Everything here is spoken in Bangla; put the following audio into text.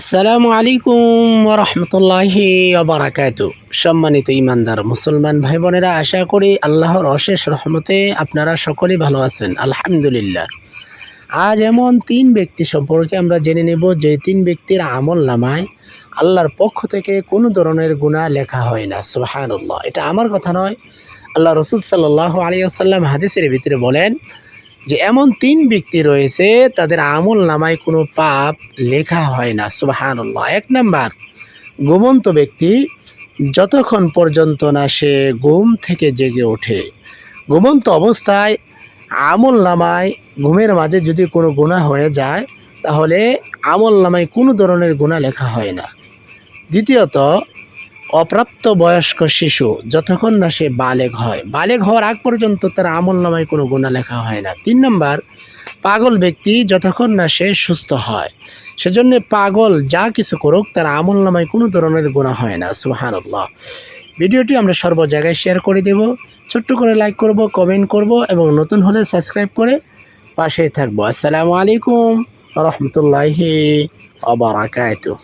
আসসালামু আলাইকুম রহমতুল্লাহি আবরাকাত সম্মানিত ইমানদার মুসলমান ভাই বোনেরা, আশা করি আল্লাহর অশেষ রহমতে আপনারা সকলেই ভালো আছেন, আলহামদুলিল্লাহ। আজ এমন তিন ব্যক্তি সম্পর্কে আমরা জেনে নেব, যে তিন ব্যক্তির আমল নামায় আল্লাহর পক্ষ থেকে কোনো ধরনের গুণা লেখা হয় না, সুবাহানুল্লাহ। এটা আমার কথা নয়, আল্লাহ রসুল সাল্লাহ আলী আসাল্লাম হাদিসের ভিতরে বলেন যে এমন তিন ব্যক্তি রয়েছে, তাদের আমল নামায় কোনো পাপ লেখা হয় না। সুবাহানুল্লাহ। এক নাম্বার, ঘুমন্ত ব্যক্তি যতক্ষণ পর্যন্ত না সে ঘুম থেকে জেগে ওঠে। ঘুমন্ত অবস্থায় আমল নামায় ঘুমের মাঝে যদি কোনো গুণা হয়ে যায়, তাহলে আমল নামায় কোনো ধরনের গুণা লেখা হয় না। দ্বিতীয়ত অপ্রাপ্ত বয়স্ক শিশু যতক্ষণ না সে বালেগ হয়। বালেগ হওয়ার আগ পর্যন্ত তার আমল নামায় কোনো গুণা লেখা হয় না। তিন নম্বর, পাগল ব্যক্তি যতক্ষণ না সে সুস্থ হয়, সেজন্য পাগল যা কিছু করুক তার আমল নামায় কোনো ধরনের গুণা হয় না। সুহানুল্লাহ ভিডিওটি আমরা সর্ব জায়গায় শেয়ার করে দেব। ছোট্ট করে লাইক করব কমেন্ট করব এবং নতুন হলে সাবস্ক্রাইব করে পাশেই থাকব। আসসালামু আলাইকুম রহমতুল্লাহি আবরাকাতুহ